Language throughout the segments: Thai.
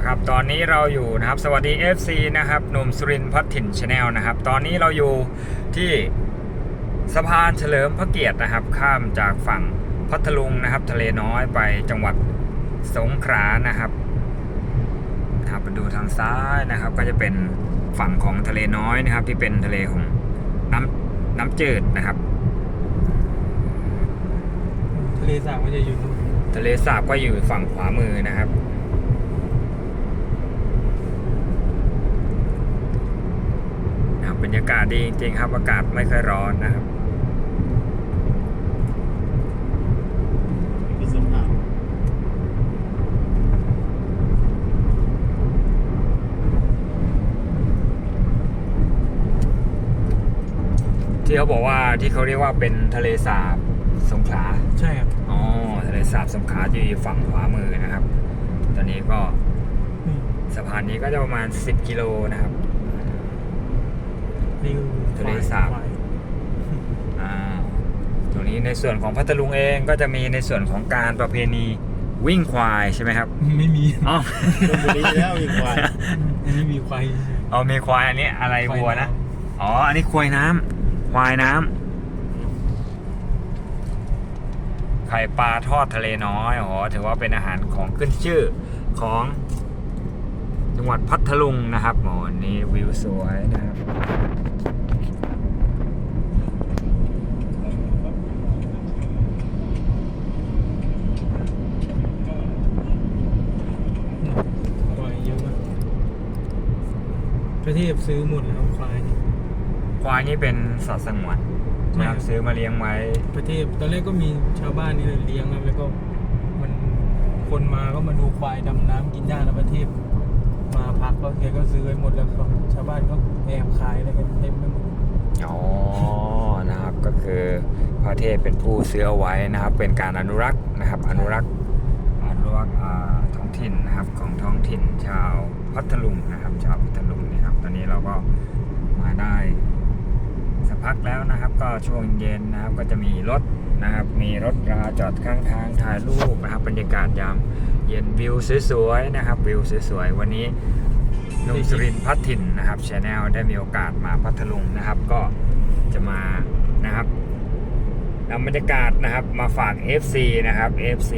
นะครับ ตอนนี้เราอยู่นะครับ สวัสดี FC นะครับหนุ่มสุรินทร์พัฒถิ่นชาแนลนะครับ ตอนนี้เราอยู่ที่สะพานเฉลิมพระเกียรตินะครับ ข้ามจากฝั่งพัทลุงนะครับ ทะเลน้อยไปจังหวัดสงขลานะครับนะครับมาดูทางซ้ายนะครับ ก็จะเป็นฝั่งของทะเลน้อยนะครับ ที่เป็นทะเลของน้ำน้ำจืดนะครับ ทะเลสาบก็จะอยู่นู่นทะเลสาบก็อยู่ฝั่งขวามือนะครับ นะครั บบรรยากาศดีจริงๆครับอากาศไม่ค่อยร้อนนะครับมีสมภารที่เขาบอกว่าที่เขาเรียกว่าเป็นทะเลสาบสงขลาใช่ครับอ๋อทะเลสาบสงขลาจะอยู่ฝั่งขวามือนะครับ ตอนนี้ก็นี่สะพานนี้ก็จะประมาณ 10 กิโลนะครับ นี่คือทะเลสาบ ควายอ่าตรงนี้ในส่วนของพัทลุงเองก็จะมีในส่วนของการประเพณีวิ่งควายใช่ไหมครับไม่มีอ๋อชลบุรีแล้วอีกควายอันนี้มีควายเอามีควายอันนี้อะไรควายวัวนะน้อ๋ออันนี้ควายน้ำควายน้ำไข่ปลาทอดทะเลน้อยอ๋อถือว่าเป็นอาหารของขึ้นชื่อของจังหวัดพัทลุงนะครับโอ้นี่วิวสวยนะครับ ควายเยอะมาก ประเทศซื้อหมดแล้วควายนี่ควายนี่เป็นสัตว์สงวนนะครับไม่ซื้อมาเลี้ยงไว้ ประเทศตอนแรกก็มีชาวบ้านนี่เลยเลี้ยงครับแล้วก็มันคนมาก็มาดูควายดำน้ำกินหญ้าแล้วประเทศมาพักก็แกก็ซื้อไว้หมดแล้วก็ชาวบ้านก็แอบขายอะไรกันเต็มไปหมดอ๋อ นะครับ ก็คือพระเทพเป็นผู้ซื้อเอาไว้นะครับ เป็นการอนุรักษ์นะครับ อนุรักษ์ อนุรักษ์อ่าท้องถิ่นนะครับ ของท้องถิ่นชาวพัทลุงนะครับ ชาวพัทลุงนี่ค รับตอนนี้เราก็มาได้สักพักแล้วนะครับ ก็ช่วงเย็นนะครับก็จะมีรถนะครับ มีรถราจอดข้างทางถ่ายรูปนะครับบรรยากาศยามเย็นวิวสวยๆนะครับวิวสวยๆวันนี้นุ่มสุรินทร์พัฒถิ่นนะครับชแนลได้มีโอกาสมาพัทลุงนะครับ ก็จะมานะครับนำบรรยากาศนะครับมาฝาก FC นะครับ FC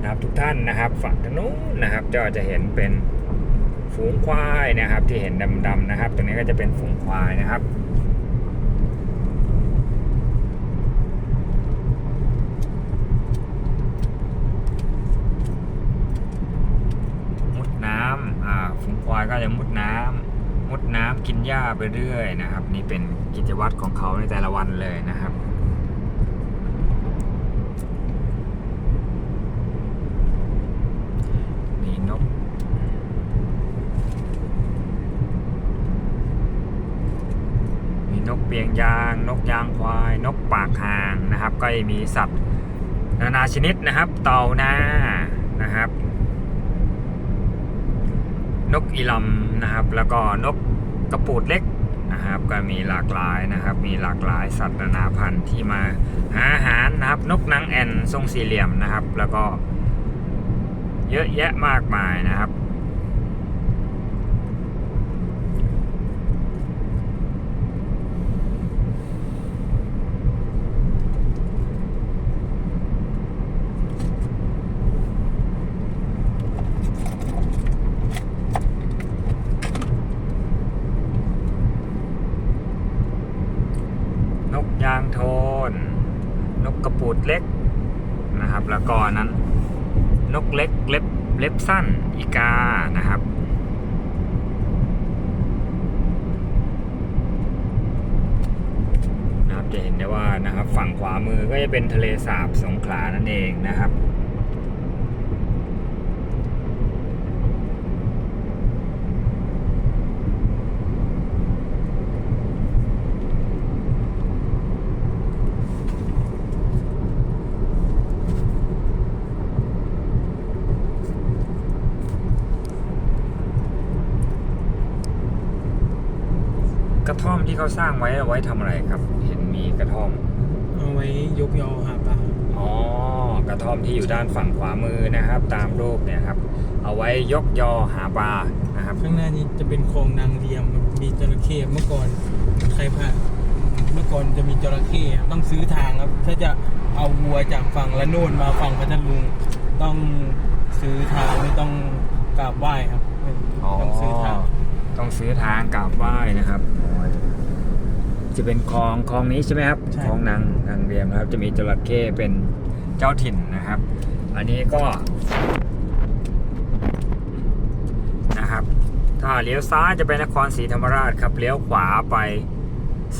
นะครับทุกท่านนะครับ ฝั่งทนู้นนะครับก็จะเห็นเป็น ฝูงควายนะครับ ที่เห็นดำๆนะครับ ตรงนี้ก็จะเป็นฝูงควายนะครับมุดน้ำอ่าฝูงควายก็จะมุดน้ำมุดน้ำกินหญ้าไปเรื่อยนะครับ นี่เป็นกิจวัตรของเขาในแต่ละวันเลยนะครับ มีนก มี นกเปียงยาง นกยางควาย นกปากหางนะครับ ก็มีสัตว์นานาชนิดนะครับ เต่านานะครับ นกอีลำนะครับ แล้วก็นกกระปูดเล็กนะครับ ก็มีหลากหลายนะครับ มีหลากหลายสัตว์นานาพันธุ์ที่มาหาอาหารนะครับ นกนางแอ่นทรงสี่เหลี่ยมนะครับ แล้วก็เยอะแยะมากมายนะครับ น กยางโทน นกกระปูดเล็กนะครับ แล้วก็นนั้น นกเล็กเล็บเล็บสั้นอีกานะครับนะครับจะเห็นได้ว่านะครับ ฝั่งขวามือก็จะเป็นทะเลสาบสงขลานั่นเองนะครับ กระท่อมที่เขาสร้างไว้เอาไว้ทำอะไรครับ เห็นมีกระท่อม เอาไว้ยกยอหาปลาอ๋อ กระท่อมที่อยู่ด้านฝั่งขวามือนะครับ ตามรูปเนี่ยครับ เอาไว้ยกยอหาปลานะครับ ข้างหน้านี้จะเป็นคลองนางเรียมมีจระเข้เมื่อก่อนใครผ่านเมื่อก่อนจะมีจระเข้ต้องซื้อทางครับ ถ้าจะเอาวัวจากฝั่งละโนนมาฝั่งพัทลุงต้องซื้อทางไม่ต้องกราบไหว้ครับ ต้องซื้อทาง ต้องซื้อทางกราบไหว้นะครับอ๋อจะเป็นคลองคลองนี้ใช่ไหมครับใช่ คลองนางนางเรียมนะครับ จะมีจระเข้เป็นเจ้าถิ่นนะครับ อันนี้ก็นะครับ ถ้าเลี้ยวซ้ายจะไปนครศรีธรรมราชครับเลี้ยวขวาไป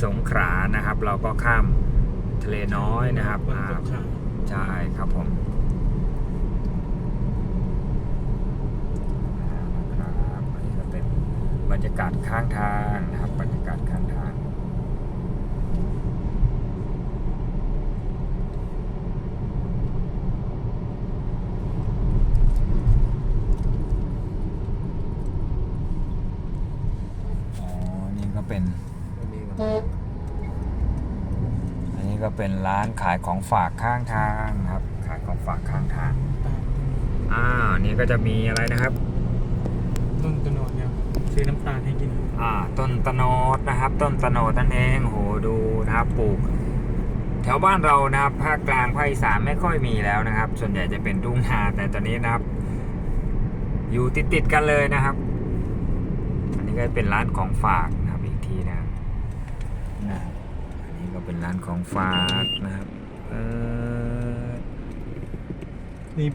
สงขลานะครับ เราก็ข้ามทะเลน้อยนะครับฝั่งอ่าตรงข้ามใช่ครับผมนะครับอันนี้ก็เป็นบ รรยากาศข้างทางนะครับ บรรยากาศข้างทาง อ๋อ นี่ก็เป็น อันนี้ก็เป็นร้านขายของฝากข้างทางนะครับ ขายของฝากข้างทางอ่านี่ก็จะมีอะไรนะครับ ต้นตะโนดเนี่ย ซื้อน้ำตาลให้กิน อ่า ต้นตะโนดนะครับ ต้นตะโนดนั่นเองโหดูนะครับปลูก แถวบ้านเรานะครับภาคกลางภาคอีสานไม่ค่อยมีแล้วนะครับ ส่วนใหญ่จะเป็นทุ่งนาแต่ตอนนี้นะครับ อยู่ติดติดๆกันเลยนะครับ อันนี้ก็เป็นร้านของฝากนะครับอีกทีนะครับนะอันนี้ก็เป็นร้านของฝากนะครับเออนี่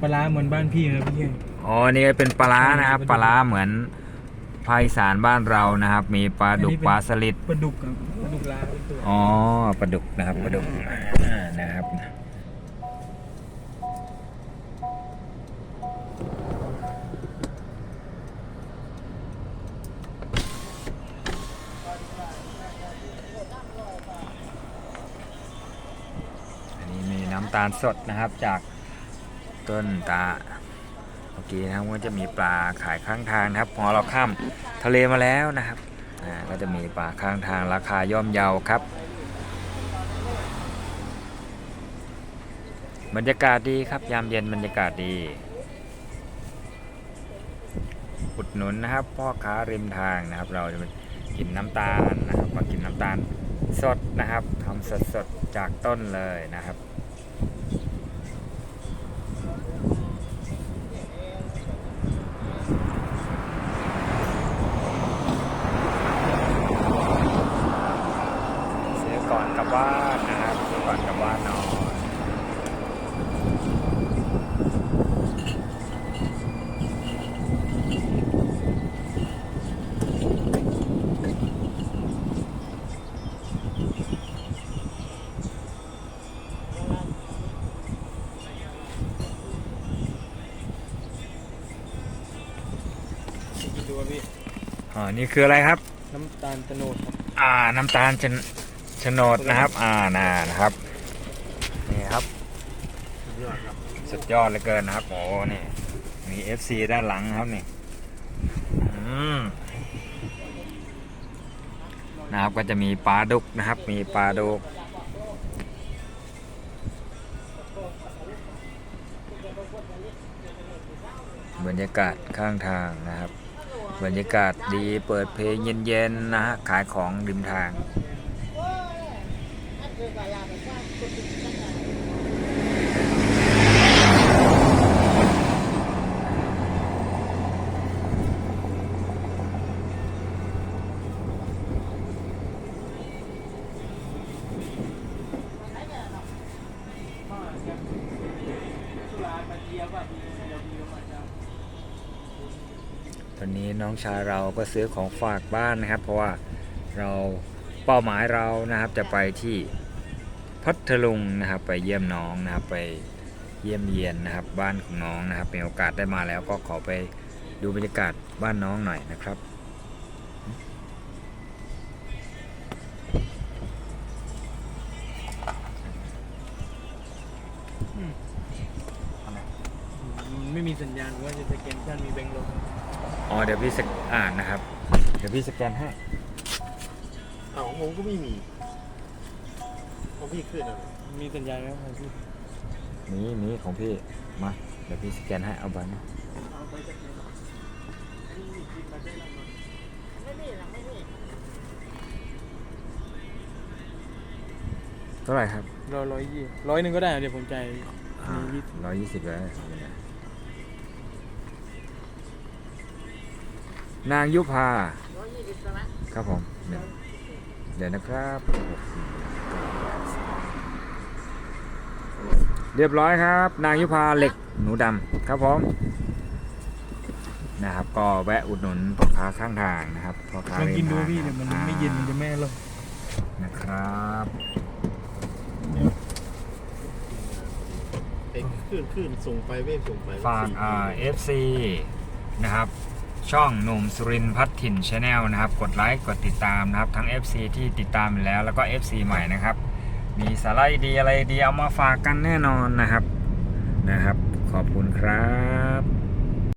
ปลาร้าเหมือนบ้านพี่เลยพี่เคนอ๋อนี่ก็เป็นปลาร้านะครับปลาร้าเหมือน ภาคอีสานบ้านเรานะครับ มีปลาดุกปลาสลิดปลาดุกครับปลาดุกลาเป็นตัวอ๋อปลาดุกนะครับปลาดุกอ่านะครับอันนี้มีน้ำตาลสดนะครับจากต้นตาเมื่อกี้นะครับก็จะมีปลาขายข้างทางนะครับ พอเราข้ามทะเลมาแล้วนะครับก็จะมีปลาข้างทางราคาย่อมเยาครับ บรรยากาศดีครับยามเย็นบรรยากาศดีอุดหนุนนะครับพ่อค้าริมทางนะครับ เราจะกินน้ำตาลนะครับมากินน้ำตาลสดนะครับทำสดๆจากต้นเลยนะครับ ซื้อก่อนกลับบ้านนะครับ ซื้อก่อนกลับบ้านนอนดูว่าพี่อ๋อนี่คืออะไรครับ น้ำตาลตะโนดครับ อ่า น้ำตาลชนชนดนะครับ อ่าน่านะครับนี่ครับ ยอดครับสุดยอดเหลือเกินนะครับโอ้นี่มี FC ด้านหลังครับนี่นะครับก็จะมีปลาดุกนะครับ มีปลาดุกบรรยากาศข้างทางนะครับ บรรยากาศดีเปิดเพลงเย็นๆนะฮะขายของริมทาง อนนี้น้องชายเราก็ซื้อของฝากบ้านนะครับ เพราะว่าเราเป้าหมายเรานะครับจะไปที่พัทลุงนะครับไปเยี่ยมน้องนะครับไปเยี่ยมเยียนนะครับบ้านของน้องนะครับมีโอกาสได้มาแล้วก็ขอไปดูบรรยากาศบ้านน้องหน่อยนะครับไม่มีสัญญาณว่าจะสแกนชั่นมีแบงค์ลง อ๋อเดี๋ยวพี่สกอ่านนะครับ เดี๋ยวพี่สแกนให้เอาของผมก็ไม่มีของพี่ขึ้นอะไรมีสัญญาณไหมของพี่นี่นี่ของพี่มาเดี๋ยวพี่สแกนให้เอาบัตรนะเอาไปจากไหนนี่กินมาได้แล้วไม่มีหรอกไม่มีเท่าไหร่ครับร้อยร้อยยี่ร้อยหนึ่งก็ได้เดี๋ยวผมจ่ายร้อยยี่สิบเลย นางยุพาร้อยยี่สิบใช่ไหมครับผมเดี๋ยวเดี๋ยวนะครับเรียบร้อยครับ นางยุพาเหล็กหนูดำครับผมนะครับ ก็แวะอุดหนุนพ่อค้าข้างทางนะครับพ่อค้าลองกินดูริพี่เดี๋ยวมันไม่เย็นมันจะไม่อร่อยนะครับไอ้คลื่นคลื่นส่งไปเวฟส่งไปฝากอ่า FC นะครับ ช่องหนุ่มสุรินพัฒถิ่นชาแนลนะครับ กดไลค์กดติดตามนะครับ ทั้ง FC ที่ติดตามแล้วแล้วก็ FC ใหม่นะครับ มีสาระดีอะไรดีเอามาฝากกันแน่นอนนะครับนะครับ ขอบคุณครับ